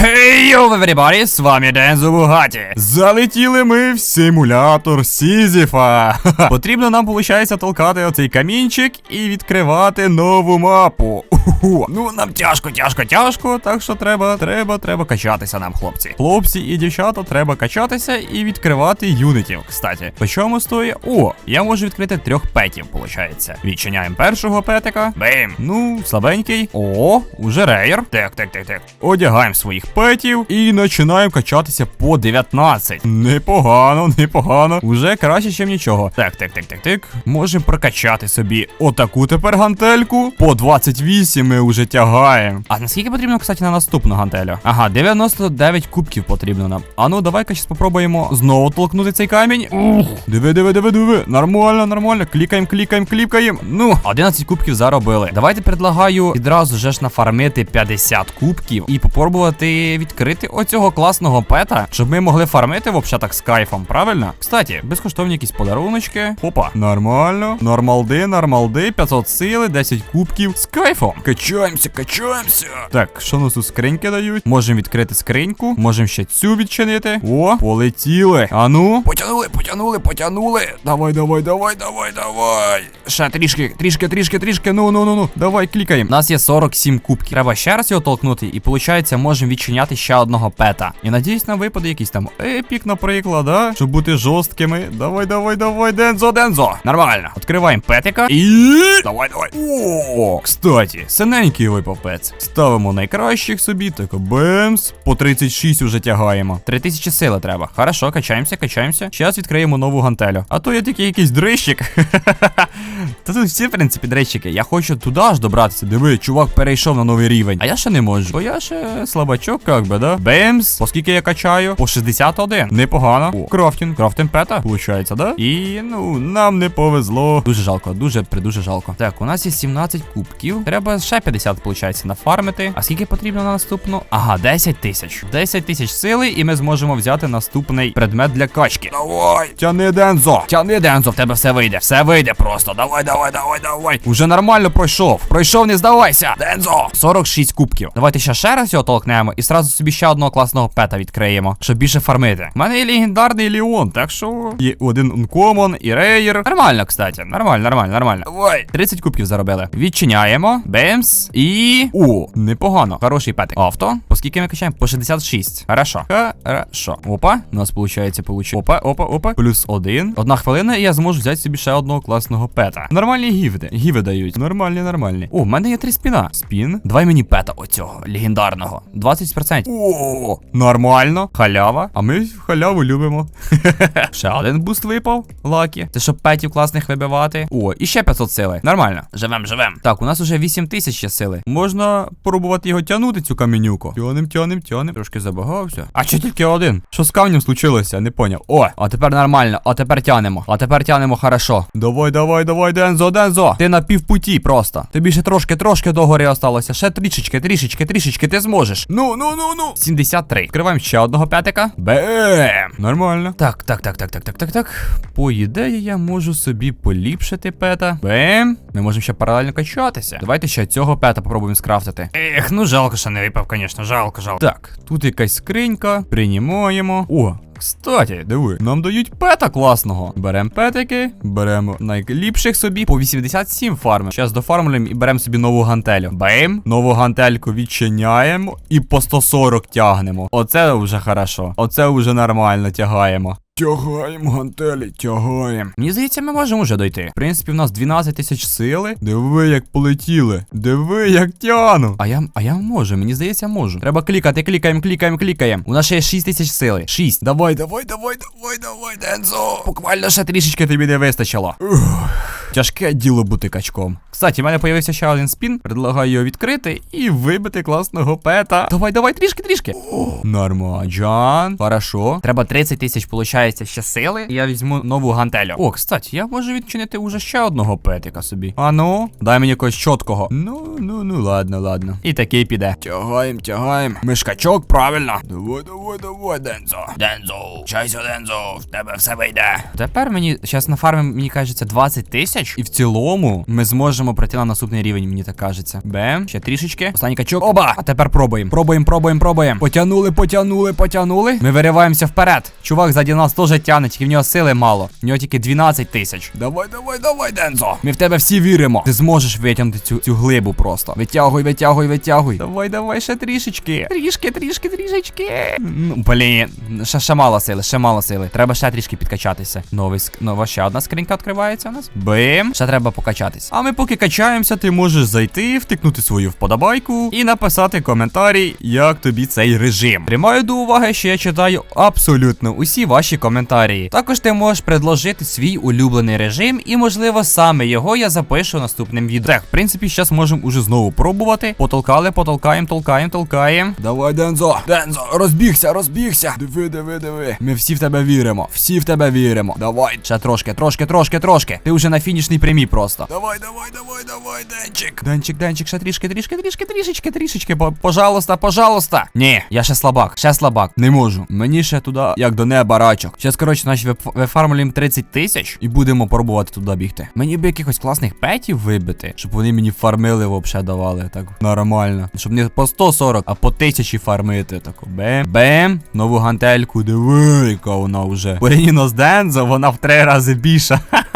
Hey! Йоу, everybody, з вами Дензо Бугаті. Залетіли ми в симулятор Сізіфа. Потрібно нам, виходить, толкати оцей камінчик і відкривати нову мапу. Уху. Ну, нам тяжко, тяжко, тяжко, так що треба, треба, треба качатися нам, хлопці. Хлопці і дівчата, треба качатися і відкривати юнітів. Кстати, по чому стоїть? О, я можу відкрити трьох петів, виходить. Відчиняємо першого петика. Бейм. Ну, слабенький. О, уже рейер. Так, так, так, так. Одягаємо своїх петів і починаємо качатися по 19. Непогано, непогано. Уже краще, ніж нічого. Так, так, так, так, так. Можемо прокачати собі отаку тепер гантельку. По 28 ми вже тягаємо. А наскільки потрібно, кстати, на наступну гантелю? Ага, 99 кубків потрібно нам. А ну, давай-ка зараз спробуємо знову толкнути цей камінь. Ух, диви, диви, диви, диви. Нормально, нормально. Клікаємо, клікаємо, клікаємо. Ну, 11 кубків заробили. Давайте предлагаю відразу же ж нафармити 50 кубків і попробувати відкрити оцього класного пета, щоб ми могли фармити взагалі так з кайфом, правильно? Кстати, безкоштовні якісь подаруночки. Опа, нормально. Нормалди, нормалди, 500 сили, 10 кубків. З кайфом. Качаємося, качаємося. Так, що нас тут скриньки дають? Можемо відкрити скриньку, можемо ще цю відчинити. О, полетіли. Ану. Потянули, потянули, потянули. Давай, давай, давай, давай, давай. Ще трішки, трішки, трішки, трішки. Ну, ну, ну, ну. Давай, клікаємо. У нас є 47 кубків. Треба ще раз його толкнути, і виходить, можемо відчиняти ще одного пета. І надіюсь, нам випаде якийсь там епік, наприклад, да? Щоб бути жорсткими. Давай, давай, давай, Дензо, Дензо. Нормально. Відкриваємо петика. І. Давай, давай. О, кстати, синенький випав пец. Ставимо найкращих собі, так бемс. По 36 уже тягаємо. 3000 сили треба. Хорошо, качаємося, качаємося. Зараз відкриємо нову гантелю. А то я тільки якийсь дрищик. Та тут всі, в принципі, дрищики. Я хочу туди аж добратися. Диви, чувак перейшов на новий рівень. А я ще не можу. Бо я ще слабачок, як би, да? Бемс. Оскільки я качаю? По 61. Непогано. О, крафтінг. Крафтинг пета. Получається, да? І ну, нам не повезло. Дуже жалко, дуже придуже жалко. Так, у нас є 17 кубків. Треба ще 50, виходить, нафармити. А скільки потрібно на наступну? Ага, 10 тисяч. 10 тисяч сили, і ми зможемо взяти наступний предмет для качки. Давай! Тяни Дензо! Тяни Дензо, в тебе все вийде. Все вийде просто. Давай, давай, давай, давай. Уже нормально пройшов. Пройшов, не здавайся. Дензо! 46 кубків. Давайте ще ще раз його толкнемо і сразу собі ще одного класного пета відкриємо, щоб більше фармити. У мене є легендарний Леон, так що є один ункомон і рейер. Нормально, кстати. Нормально, нормально, нормально. Давай. 30 кубків заробили. Відчиняємо. Бемс. І. О, непогано. Хороший петик. Авто. По скільки ми качаємо? По 66. Хорошо. Хорошо. Опа. У нас виходить, получить. Опа, опа, опа. Плюс один. Одна хвилина, і я зможу взяти собі ще одного класного пета. Нормальні гівди. Гіви дають. Нормальні, нормальні. О, в мене є три спіна. Спін. Давай мені пета оцього легендарного. 20%. О, нормально. Халява. А ми халяву любимо. ще один буст випав. Лакі. Це щоб петів класних вибивати. О, і ще 500 сили. Нормально. Живем, живем. Так, у нас уже 8000 ще сили. Можна пробувати його тягнути, цю каменюку. Тянем, тянем, тянем. Трошки забагався. А чи тільки один? Що з камнем случилося? Не поняв. О, а тепер нормально. А тепер тянемо. А тепер тянемо хорошо. Давай, давай, давай, Дензо, Дензо. Ти на півпуті просто. Тобі ще трошки, трошки до гори осталося. Ще трішечки, трішечки, трішечки, ти зможеш. Ну, ну, ну, ну. 73. Відкриваємо ще одного п'ятика. Бем! Нормально. Так, так, так, так, так, так, так, так. По ідеї, я можу собі поліпшити пета. Бем. Ми можемо ще паралельно качатися. Давайте ще цього пета попробуємо скрафтити. Ех, ну жалко, що не випав, звісно, жалко, жалко. Так, тут якась скринька. Приймаємо. О, Кстати, диви, нам дають пета класного. Беремо петики, беремо найліпших собі по 87 фарми. Зараз дофармлюємо і беремо собі нову гантелю. Бейм, нову гантельку відчиняємо і по 140 тягнемо. Оце вже хорошо. Оце вже нормально тягаємо. Тягаємо, гантелі, тягаємо. Мені здається, ми можемо вже дойти. В принципі, в нас 12 тисяч сили. Диви, як полетіли. Диви, як тяну. А я, а я можу, мені здається, можу. Треба клікати, клікаємо, клікаємо, клікаємо. У нас ще є 6 тисяч сили. 6. Давай, давай, давай, давай, давай, Дензо. Буквально ще трішечки тобі не вистачило. Ух. Тяжке діло бути качком. Кстати, в мене появився ще один спін. Предлагаю його відкрити і вибити класного пета. Давай, давай, трішки, трішки. Нормаджан. Хорошо. Треба 30 тисяч, виходить, ще сили. Я візьму нову гантелю. О, кстати, я можу відчинити уже ще одного петика собі. А ну, дай мені якогось чіткого. Ну, ну, ну, ладно, ладно. І такий піде. Тягаємо, тягаємо. Мишкачок, правильно. Давай, давай, давай, Дензо. Дензо. Чайся, Дензо. В тебе все вийде. Тепер мені зараз на фармі, мені кажеться, 20 тисяч. Тисяч. І в цілому ми зможемо пройти на наступний рівень, мені так кажеться. Бем, ще трішечки. Останній качок. Оба! А тепер пробуємо. Пробуємо, пробуємо, пробуємо. Потягнули, потягнули, потягнули. Ми вириваємося вперед. Чувак ззаді нас теж тягне, тільки в нього сили мало. В нього тільки 12 тисяч. Давай, давай, давай, Дензо. Ми в тебе всі віримо. Ти зможеш витягнути цю, цю глибу просто. Витягуй, витягуй, витягуй. Давай, давай, ще трішечки. Трішки, трішки, трішечки. Ну, блін, ще, ще мало сили, ще мало сили. Треба ще трішки підкачатися. Новий ск... Нова ще одна скринька відкривається у нас. Бим. Ще треба покачатись. А ми поки качаємося, ти можеш зайти, втикнути свою вподобайку і написати коментарі, як тобі цей режим. Тримаю до уваги, що я читаю абсолютно усі ваші коментарі. Також ти можеш предложити свій улюблений режим, і можливо саме його я запишу наступним відео. Так, в принципі, зараз можемо уже знову пробувати. Потолкали, потолкаємо, толкаємо, толкаємо. Давай, Дензо, Дензо, розбігся, розбігся. Диви, диви, диви. Ми всі в тебе віримо. Всі в тебе віримо. Давай. Ще трошки, трошки, трошки, трошки. Ти вже на фінішній прямій просто. Давай, давай, давай, давай, Денчик. Денчик, Денчик, ще трішки, трішки, трішки, трішечки, трішечки. Пожалуйста, пожалуйста. Ні, я ще слабак, ще слабак. Не можу. Мені ще туди, як до неба рачок. Зараз, коротше, наші вифармлюємо 30 тисяч і будемо пробувати туди бігти. Мені б якихось класних петів вибити, щоб вони мені фармили вообще давали. Так нормально. Щоб не по 140, а по тисячі фармити. Так, бем, бем, нову гантельку, диви, яка вона вже. Порівняно з Дензо, вона в три рази більша.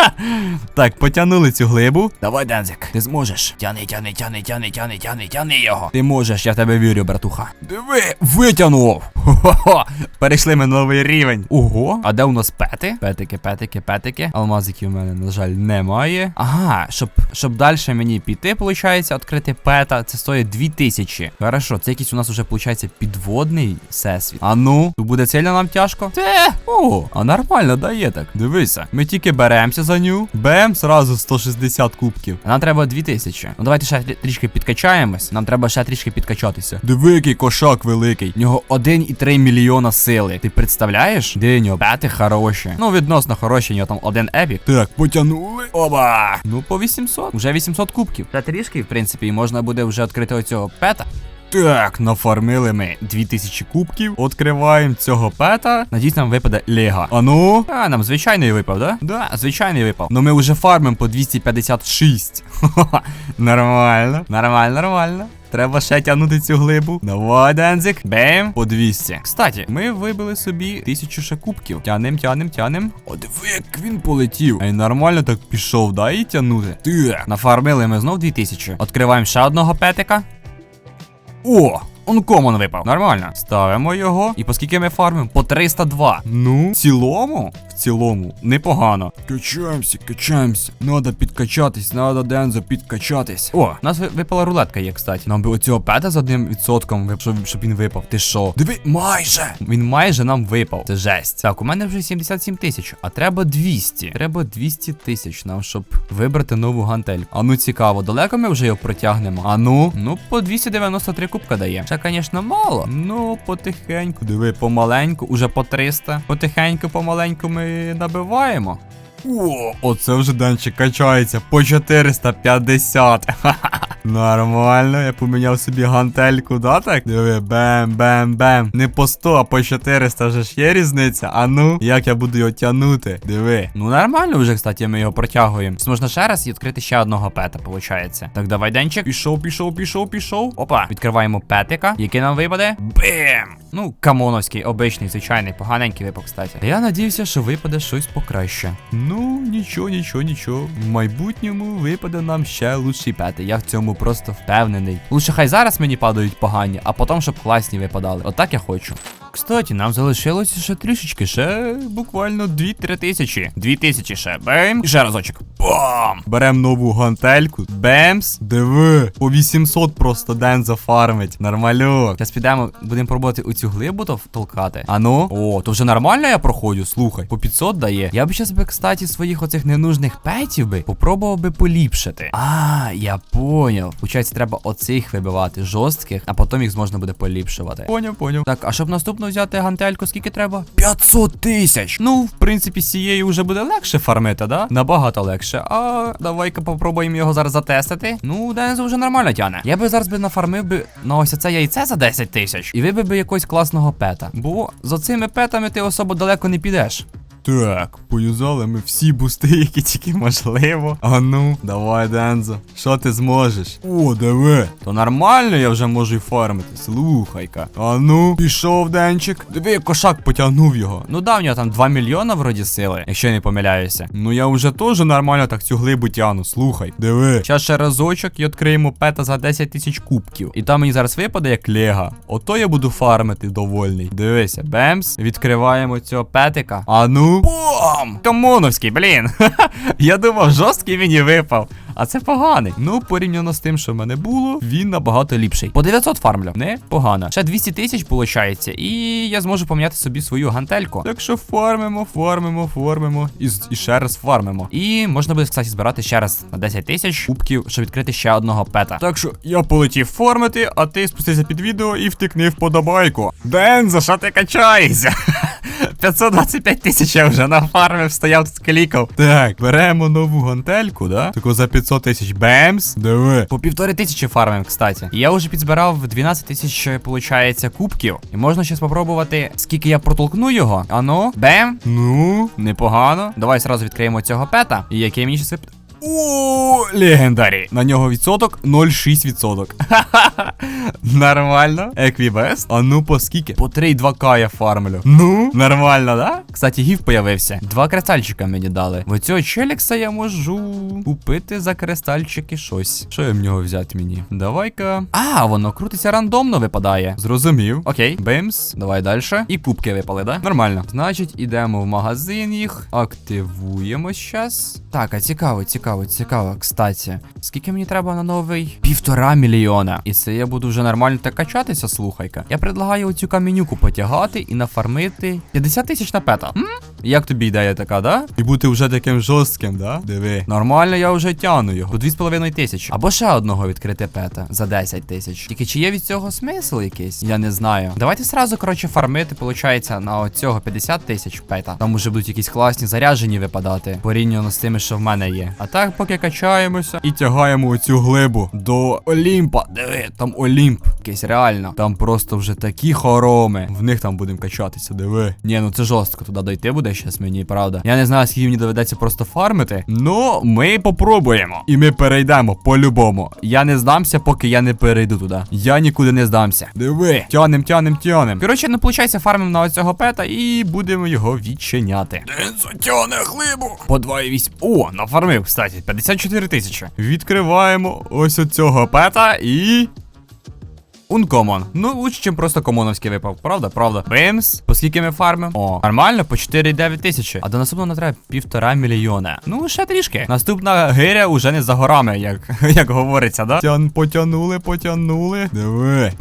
Так, потягнули цю глибу. Давай, Дензик, ти зможеш. Тяни, тяни, тяни, тяни, тяни, тяни, тяни його. Ти можеш, я в тебе вірю, братуха. Диви, витягнув. Хо-хо-хо. Перейшли ми на новий рівень. Ого, а де у нас пети? Петики, петики, петики. Алмазиків у мене, на жаль, немає. Ага, щоб, щоб далі мені піти, виходить, відкрити пета, це стоїть 2000. Хорошо, це якийсь у нас уже, виходить, підводний всесвіт. А ну, тут буде сильно нам тяжко? Те, о, а нормально дає так. Дивися, ми тільки беремося за ню, бем, сразу 160 кубків. А нам треба 2000. Ну давайте ще трішки підкачаємось. Нам треба ще трішки підкачатися. Диви, який кошак великий. В нього 1,3 мільйона сили. Ти представляєш? Де нього пети хороші. Ну, відносно хороші, в нього там один епік. Так, потягнули. Оба. Ну, по 800. Уже 800 кубків. Та трішки, в принципі, і можна буде вже відкрити оцього пета. Так, нафармили ми 2000 кубків. Відкриваємо цього пета. Надіюсь, нам випаде Лего. А ну? А, нам звичайний випав, да? Да, звичайний випав. Ну ми вже фармимо по 256. Ха-ха. Нормально. Нормально, нормально. Треба ще тягнути цю глибу. Давай, Дензик. Бем. По 200. Кстати, ми вибили собі тисячу ще кубків. Тянем, тянем, тянем. О, диви, як він полетів. Ай, нормально так пішов, да, і тягнути. Так. Нафармили ми знов 2000. Відкриваємо ще одного петика. О! Ункомон випав. Нормально. Ставимо його. І по скільки ми фармимо? По 302. Ну, в цілому? В цілому, непогано. Качаємося, качаємося. Надо підкачатись, надо Дензо підкачатись. О, у нас випала рулетка є, кстати. Нам би оцього пета з одним відсотком, щоб, щоб він випав. Ти що? Диви, майже! Він майже нам випав. Це жесть. Так, у мене вже 77 тисяч, а треба 200. Треба 200 тисяч нам, щоб вибрати нову гантель. А ну цікаво, далеко ми вже його протягнемо. А ну, ну по 293 кубка дає. Ще, звісно, мало. Ну, потихеньку, диви, помаленьку, уже по 300. Потихеньку, помаленьку ми набиваємо. О, оце вже денчик качається по 450. Ха-ха. Нормально, я поміняв собі гантельку, да так? Диви, бем, бем, бем. Не по 100, а по 400 вже ж є різниця. А ну, як я буду його тягнути? Диви. Ну нормально вже, кстати, ми його протягуємо. Можна ще раз і відкрити ще одного пета, виходить. Так, давай, денчик. Пішов, пішов, пішов, пішов. Опа. Відкриваємо петика. Який нам випаде? Бем! Ну, камоновський, обичний, звичайний, поганенький випав, кстати. Я надіюся, що випаде щось покраще. Ну, нічого, нічого, нічого. В майбутньому випаде нам ще лучший пети. Я в цьому просто впевнений. Лучше хай зараз мені падають погані, а потім, щоб класні випадали. Отак я хочу. Кстати, нам залишилося ще трішечки, ще буквально 2-3 тисячі. 2 тисячі ще. Бем. І ще разочок. Бам! Берем нову гантельку. Бемс. Диви. По 800 просто ден зафармить. Нормальок. Зараз підемо, будемо пробувати у цю глибу то толкати. А ну. О, то вже нормально я проходжу, слухай. По 500 дає. Я б зараз би, кстати, своїх оцих ненужних петів би попробував би поліпшити. А, я поняв. Получається, треба оцих вибивати жорстких, а потім їх зможна буде поліпшувати. Поняв, поняв. Так, а щоб наступно взяти гантельку, скільки треба? 500 тисяч. Ну, в принципі, з цією вже буде легше фармити, да? Набагато легше. А давай-ка попробуємо його зараз затестити. Ну, Дензо вже нормально тяне. Я би зараз би нафармив би на ось це яйце за 10 тисяч і вибив би якогось класного пета. Бо за цими петами ти особо далеко не підеш. Так, поюзали ми всі бусти, які тільки можливо. А ну, давай, Дензо, що ти зможеш? О, диви. То нормально я вже можу й фармити. Слухай-ка. А ну, пішов денчик. Диви, кошак потягнув його. Ну да, в нього там 2 мільйона вроді сили, якщо не помиляюся. Ну я вже теж нормально так цю глибу тяну. Слухай. Диви. Зараз ще разочок і відкриємо пета за 10 тисяч кубків. І там мені зараз випаде як лега. Ото я буду фармити довольний. Дивися, бемс. Відкриваємо цього петика. А ну. Бом! Камоновський, блін. я думав, жорсткий мені випав. А це поганий. Ну, порівняно з тим, що в мене було, він набагато ліпший. По 900 фармлю. Не погано. Ще 200 тисяч виходить, і я зможу поміняти собі свою гантельку. Так що фармимо, фармимо, фармимо. І, і ще раз фармимо. І можна буде, кстати, збирати ще раз на 10 тисяч кубків, щоб відкрити ще одного пета. Так що я полетів фармити, а ти спустися під відео і втикни вподобайку. Ден, за що ти качаєшся? 525 тисяч я вже нафармив, стояв клікав. Так, беремо нову гантельку, да? Таку за 500 тисяч. Бемс. Диви. По півтори тисячі фармим, кстати. І я вже підзбирав 12 тисяч, виходить, кубків. І можна ще спробувати, скільки я протолкну його. Ану, бем. Ну, непогано. Давай сразу відкриємо цього пета. І який мені ще. О, легендарі. На нього відсоток 0,6%. Ха-ха-ха. Нормально. Еквібест. А ну по скільки? По 3,2к я фармлю. Ну, нормально, да? Кстати, гів появився. Два кристальчика мені дали. В цього челікса я можу купити за кристальчики щось. Що я в нього взяти мені? Давай-ка. А, воно крутиться рандомно випадає. Зрозумів. Окей, бимс. Давай далі. І кубки випали, да? Нормально. Значить, ідемо в магазин їх. Активуємо щас. Так, а цікаво, цікаво, цікаво. Кстати, скільки мені треба на новий? Півтора мільйона. І це я буду вже нормально так качатися, слухай-ка. Я предлагаю оцю камінюку потягати і нафармити 50 тисяч на пета. М? Як тобі ідея така, да? І бути вже таким жорстким, да? Диви. Нормально, я вже тяну його. По 2,5 тисячі. Або ще одного відкрити пета за 10 тисяч. Тільки чи є від цього смисл якийсь? Я не знаю. Давайте сразу, коротше, фармити, виходить, на оцього 50 тисяч пета. Там уже будуть якісь класні заряджені випадати, порівняно з тими, що в мене є. А так, поки качаємося і тягаємо оцю глибу до Олімпа. Диви, там Олімп. Якийсь реально. Там просто вже такі хороми. В них там будемо качатися, диви. Ні, ну це жорстко туди дойти буде щас мені, правда. Я не знаю, скільки мені доведеться просто фармити. Ну, ми попробуємо. І ми перейдемо по-любому. Я не здамся, поки я не перейду туди. Я нікуди не здамся. Диви. Тянем, тянем, тянем. Коротше, ну виходить, фармимо на оцього пета і будемо його відчиняти. Дензо тяне глибу. По 2,8. О, нафармив, кстати, 54 тисячі. Відкриваємо ось оцього пета і. Ункомон. Ну, лучше, чим просто комоновський випав. Правда, правда. Бимс. По скільки ми фармимо? О, нормально, по 4,9 тисячі. А до наступного нам треба півтора мільйона. Ну, ще трішки. Наступна гиря уже не за горами, як, як говориться, да? Тян, потянули, потянули. Диви.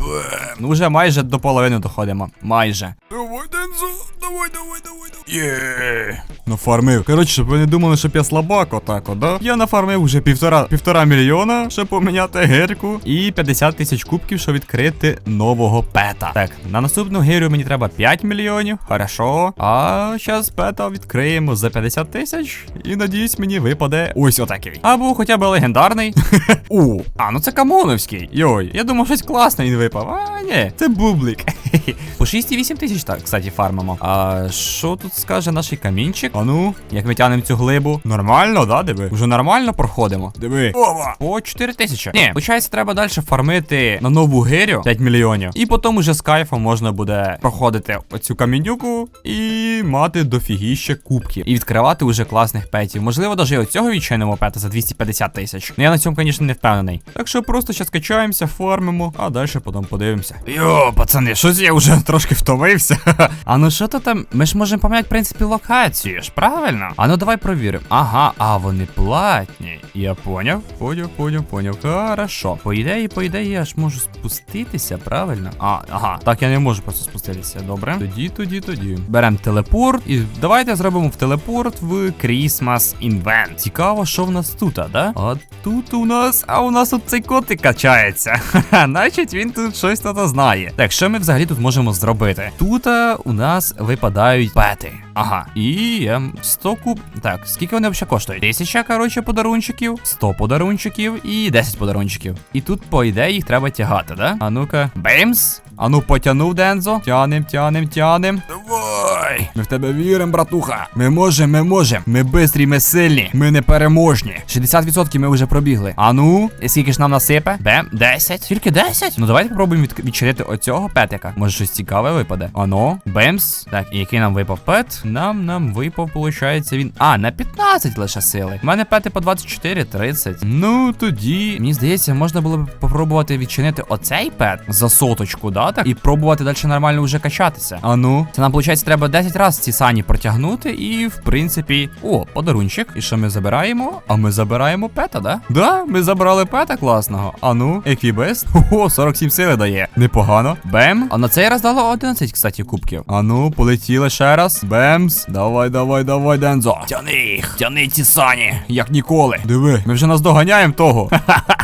Ну, вже майже до половини доходимо. Майже. Давай, Дензо, давай, давай, давай, давай. Є. Нафармив. Коротше, щоб ви не думали, що я слабак, отак, от, да? Я нафармив вже півтора, півтора мільйона, щоб поміняти гирку. І 50 тисяч кубків, щоб відкрити нового пета. Так, на наступну гирю мені треба 5 мільйонів. Хорошо. А зараз пета відкриємо за 50 тисяч. І надіюсь, мені випаде ось отакий. Або хоча б легендарний. О, а ну це Камоновський. Йой, я думав, щось класне він випав. А, ні, це бублик. По 6,8 тисяч, так, кстати, фармимо. А що тут скаже наш камінчик? А ну, як ми тянемо цю глибу? Нормально, да, диви? Уже нормально проходимо. Диви. Ова. По 4 тисячі. Ні, виходить, треба далі фармити на нову гирю 5 мільйонів. І потім уже з кайфом можна буде проходити оцю камінюку і мати дофігіще кубків. І відкривати уже класних петів. Можливо, навіть оцього відчинимо пета за 250 тисяч. Ну я на цьому, звісно, не впевнений. Так що просто ще скачаємося, фармимо, а далі потім подивимося. Йо, пацани, щось я вже трошки втомився. а ну що то там? Ми ж можемо поміняти, в принципі, локацію ж, правильно? А ну давай провіримо. Ага, а вони платні. Я поняв, поняв, поняв, поняв. Хорошо. По ідеї, по ідеї, я ж можу спуститися, правильно? А, ага. Так я не можу просто спуститися. Добре. Тоді, тоді, тоді. Беремо телепорт і давайте зробимо в телепорт в Christmas Invent. Цікаво, що в нас тут, а, да? А тут у нас. А у нас тут цей котик качається. Значить він тут щось то знає. Так, що ми взагалі тут можемо зробити? Тут у нас випадають пети. Ага. І ем, 100 куб. Так, скільки вони взагалі коштують? Тисяча, коротше, подарунчиків, 100 подарунчиків і 10 подарунчиків. І тут, по ідеї, їх треба тягати, да? А ну-ка. Беймс. А ну потянув Дензо. Тянем, тянем, тянем. Давай. Ми в тебе віримо, братуха. Ми можемо, ми можемо. Ми бистрі, ми сильні. Ми непереможні. 60% ми вже пробігли. А ну, і скільки ж нам насипе? Бем, 10. Тільки 10? Ну давайте попробуємо від... відчинити оцього петика. Може щось цікаве випаде. Ано, бемс. Так, і який нам випав пет? Нам нам випав, виходить, він. А, на 15 лише сили. У мене пети по 24, 30. Ну тоді, мені здається, можна було б попробувати відчинити оцей пет за соточку, да? Так? І пробувати далі нормально вже качатися. А ну, це нам, виходить, треба 10 разів ці сані протягнути, і в принципі. О, подарунчик. І що ми забираємо? А ми забираємо пета, да? Да, ми забрали пета класного. А ну, еквібест. Ого, 47 сили дає. Непогано. Бем. А на цей раз дало 11, кстати, кубків. А ну, полетіли ще раз. Бемс. Давай, давай, давай, Дензо. Тяни їх, тяни ці сані, як ніколи. Диви, ми вже нас доганяємо того.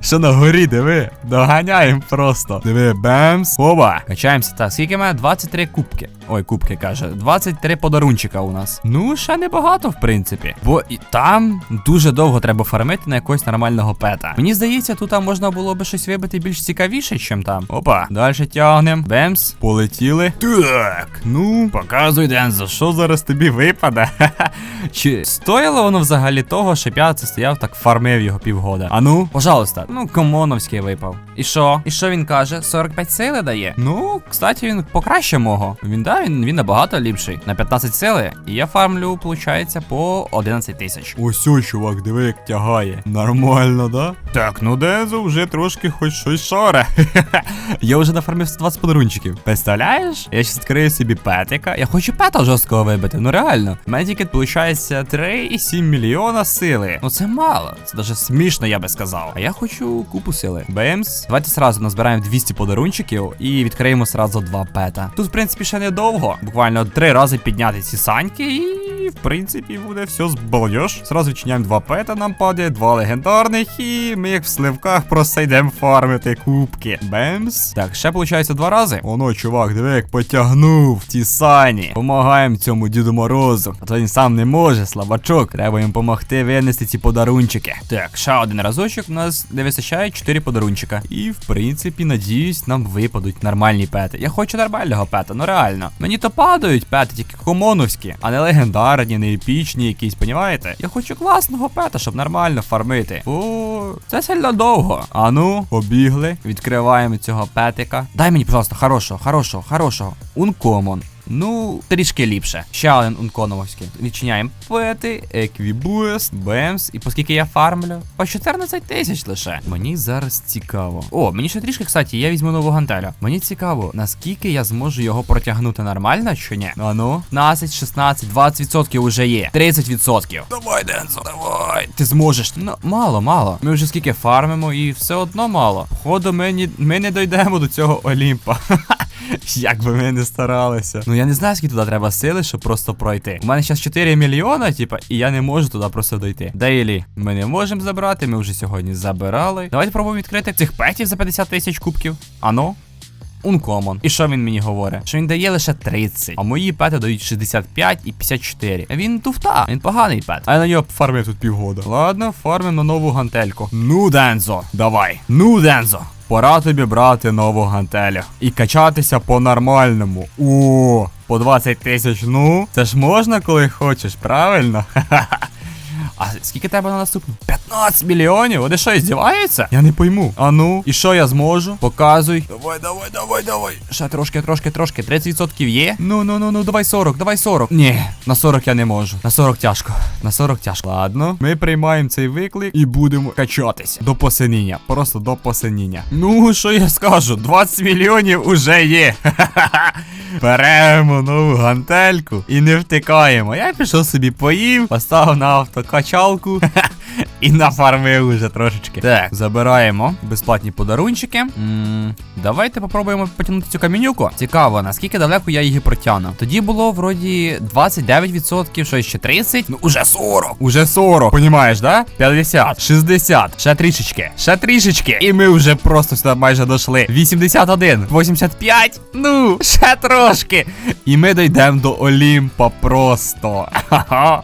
Що на горі, диви. Доганяємо просто. Диви, бемс. Оба. Качаємося. Так, скільки має? 23 кубки. Ой, кубки каже. 23 подарунчика у нас. Ну, ще небагато, в принципі. Бо і там дуже довго треба фармити на якогось нормального пета. Мені здається, тут там можна було би щось вибити більш цікавіше, чим там. Опа, далі тягнем. Бемс. Полетіли. Так. Ну, показуй, Дензо, що зараз тобі випаде? Чи стояло воно взагалі того, щоб я це стояв так фармив його півгода? А ну, пожалуйста. Ну, комоновський випав. І що? І що він каже? 45 сили дає? Ну, кстати, він покраще мого. Він да, він, він набагато ліпший. На 15 сили. І я фармлю, виходить, по 11 тисяч. Ось ой, чувак, диви, як тягає. Нормально, да? Так, ну Дезу вже трошки хоч щось шоре. я вже нафармив 120 подарунчиків. Представляєш? Я щас відкрию собі петика. Я хочу пета жорсткого вибити. Ну реально. Тільки виходить 3,7 мільйона сили. Ну це мало. Це даже смішно, я би сказав. А я хочу купу сили. Бемс. Давайте сразу назбираємо 200 подарунчиків і відкриємо сразу два пета. Тут, в принципі, ще недовго. Буквально три рази підняти ці саньки і. В принципі, буде все збалдеж. Сразу відчиняємо два пета, нам падає, два легендарних, і ми як в сливках просто йдемо фармити кубки. Бемс. Так, ще виходить два рази. Оно, чувак, диви, як потягнув ті сані. Помагаємо цьому Діду Морозу. А то він сам не може, слабачок. Треба їм допомогти винести ці подарунчики. Так, ще один разочок. У нас не вистачає 4 подарунчика. І в принципі, надіюсь, нам випадуть нормальні пети. Я хочу нормального пета, ну реально. Мені то падають пети, тільки комоновські, а не легендарні, не епічні якісь, понімаєте? Я хочу класного пета, щоб нормально фармити. О, це сильно довго. А ну, побігли. Відкриваємо цього петика. Дай мені, пожалуйста, хорошого, хорошого, хорошого. Ункомон. Ну, трішки ліпше. Ще один унконовський. Відчиняємо пети, еквібуст, бемс. І оскільки я фармлю, по 14 тисяч лише. Мені зараз цікаво. О, мені ще трішки, кстати, я візьму нову гантелю. Мені цікаво, наскільки я зможу його протягнути нормально чи ні? А ну, 15, 16, 20% уже є. 30%. Давай, Дензо, давай. Ти зможеш. Ну, мало, мало. Ми вже скільки фармимо і все одно мало. Походу, ми, ні, ми не дійдемо до цього Олімпа. Як би ми не старалися. Ну я не знаю, скільки туди треба сили, щоб просто пройти. У мене зараз 4 мільйона, типа, і я не можу туди просто дойти. Дейлі ми не можемо забрати, ми вже сьогодні забирали. Давайте пробуємо відкрити цих петів за 50 тисяч кубків. Ано. Ункомон. І що він мені говорить? Що він дає лише 30, а мої пети дають 65 і 54. Він туфта, він поганий пет. А я на нього фармив тут півгода. Ладно, фармим на нову гантельку. Ну, Дензо, давай. Ну, Дензо. Пора тобі брати нову гантелю. І качатися по-нормальному. О, по 20 тисяч, ну. Це ж можна, коли хочеш, правильно? Ха-ха-ха. А скільки тебе на наступну? 15 мільйонів? Вони що, здіваються? Я не пойму. А ну, і що я зможу? Показуй. Давай, давай, давай, давай. Ще трошки, трошки, трошки. 30% є. Ну, ну, ну, ну, давай 40, давай 40. Ні, на 40 я не можу. На 40 тяжко. На 40 тяжко. Ладно, ми приймаємо цей виклик і будемо качатися. До посиніння. Просто до посиніння. Ну, що я скажу? 20 мільйонів уже є. Ха-ха-ха. Беремо нову гантельку і не втикаємо. Я пішов собі поїв, поставив на автокачалку. І нафармив уже трошечки. Так, забираємо безплатні подарунчики. м давайте попробуємо потягнути цю камінюку. Цікаво, наскільки далеко я її протягну. Тоді було вроді 29%, що ще 30. Ну, уже 40. Уже 40. Понімаєш, да? 50, 60, ще трішечки, ще трішечки. І ми вже просто сюди майже дошли. 81, 85. Ну, ще трошки. І ми дійдемо до Олімпа просто. Ха-ха.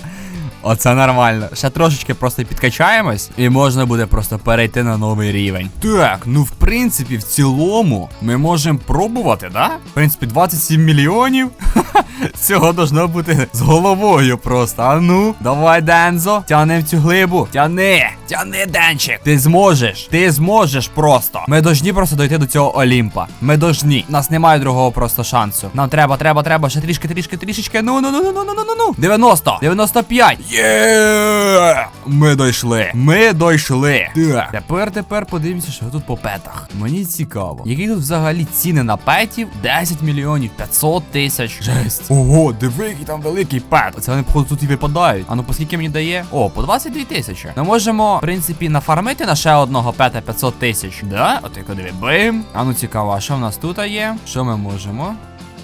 Оце нормально. Ще трошечки просто підкачаємось, і можна буде просто перейти на новий рівень. Так, ну в принципі, в цілому ми можемо пробувати, да? В принципі, 27 мільйонів. Цього должно бути з головою просто. А ну, давай, Дензо, тяни в цю глибу. Тяни, тяни, Денчик. Ти зможеш, ти зможеш просто. Ми должні просто дойти до цього Олімпа. Ми должні. У нас немає другого просто шансу. Нам треба, треба, треба ще трішки, трішки, трішечки. Ну, ну, ну, ну, ну, ну, ну, ну. 90, 95. Є! Ми дійшли. Ми дійшли. Так. Тепер, тепер подивимося, що тут по петах. Мені цікаво. Які тут взагалі ціни на петів? 10 мільйонів, 500 тисяч. Жесть. Ого, диви, який там великий пет. Це вони, походу, тут і випадають. А ну, по скільки мені дає? О, по 22 тисячі. Ми можемо, в принципі, нафармити на ще одного пета 500 тисяч. Да? От як диви, бим. А ну цікаво, а що в нас тут є? Що ми можемо?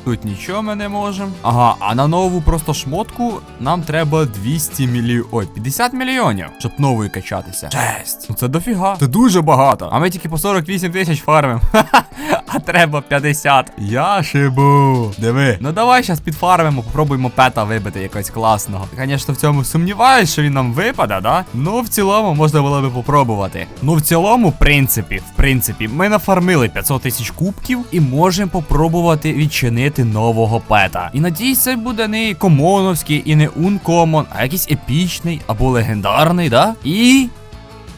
Тут нічого ми не можемо. Ага, а на нову просто шмотку нам треба 200 мільйонів. Ой, 50 мільйонів, щоб новою качатися. Жесть. Ну це дофіга. Це дуже багато. А ми тільки по 48 тисяч фармимо. а треба 50. Я шибу. Диви. Ну давай зараз підфармимо, попробуємо пета вибити якогось класного. Звісно, в цьому сумніваюсь, що він нам випаде, да? Ну, в цілому можна було би попробувати. Ну, в цілому, в принципі, в принципі, ми нафармили 500 тисяч кубків і можемо попробувати відчинити нового пета. І надіюсь, це буде не комоновський і не ункомон, а якийсь епічний або легендарний, да? І.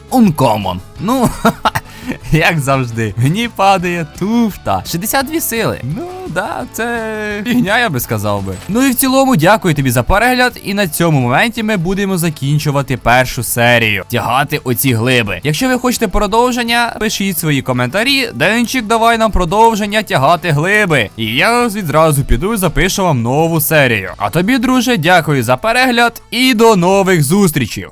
Ункомон. Ну, як завжди, мені падає туфта. 62 сили. Ну, да, це фігня, я би сказав би. Ну і в цілому, дякую тобі за перегляд. І на цьому моменті ми будемо закінчувати першу серію. Тягати оці глиби. Якщо ви хочете продовження, пишіть свої коментарі. Денчик, давай нам продовження тягати глиби. І я відразу піду і запишу вам нову серію. А тобі, друже, дякую за перегляд і до нових зустрічей.